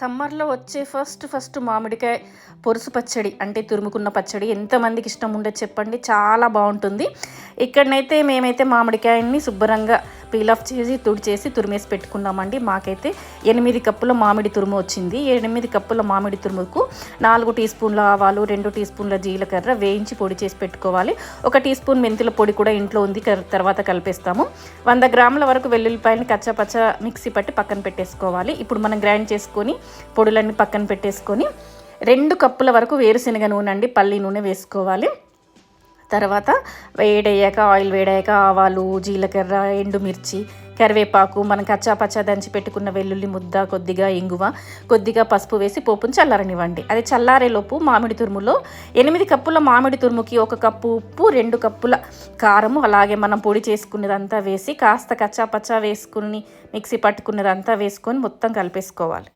సమ్మర్లో వచ్చే first first మామిడికాయ పొరుసు పచ్చడి అంటే తురుముకున్న పచ్చడి. ఎంతమందికి ఇష్టం ఉండదు చెప్పండి. చాలా బాగుంటుంది. ఇక్కడనైతే మేమైతే మామిడికాయని శుభ్రంగా పీల్ ఆఫ్ చేసి తుడిచేసి తురిమేసి పెట్టుకున్నామండి. మాకైతే ఎనిమిది కప్పుల మామిడి తురుము వచ్చింది. ఎనిమిది కప్పుల మామిడి తురుముకు నాలుగు టీ స్పూన్ల ఆవాలు రెండు టీ స్పూన్ల జీలకర్ర వేయించి పొడి చేసి పెట్టుకోవాలి. ఒక టీ స్పూన్ మెంతుల పొడి కూడా ఇంట్లో ఉంది. తర్వాత కలిపేస్తాము. వంద గ్రాముల వరకు వెల్లుల్లిపాయలని కచ్చపచ్చ మిక్సీ పట్టి పక్కన పెట్టేసుకోవాలి. ఇప్పుడు మనం గ్రైండ్ చేసుకొని పొడులన్నీ పక్కన పెట్టేసుకొని రెండు కప్పుల వరకు వేరుశనగ నూనె అండి పల్లి నూనె వేసుకోవాలి. తర్వాత వేడయ్యాక ఆయిల్ వేడయ్యాక ఆవాలు జీలకర్ర ఎండుమిర్చి కరివేపాకు మనం కచ్చా పచ్చా దంచి పెట్టుకున్న వెల్లుల్లి ముద్ద కొద్దిగా ఇంగువ కొద్దిగా పసుపు వేసి పోపుని చల్లారనివ్వండి. అది చల్లారేలోపు మామిడి తురుములో ఎనిమిది కప్పుల మామిడి తురుముకి ఒక కప్పు ఉప్పు రెండు కప్పుల కారము అలాగే మనం పొడి చేసుకున్నదంతా వేసి కాస్త కచ్చా పచ్చా వేసుకుని మిక్సీ పట్టుకున్నదంతా వేసుకొని మొత్తం కలిపేసుకోవాలి.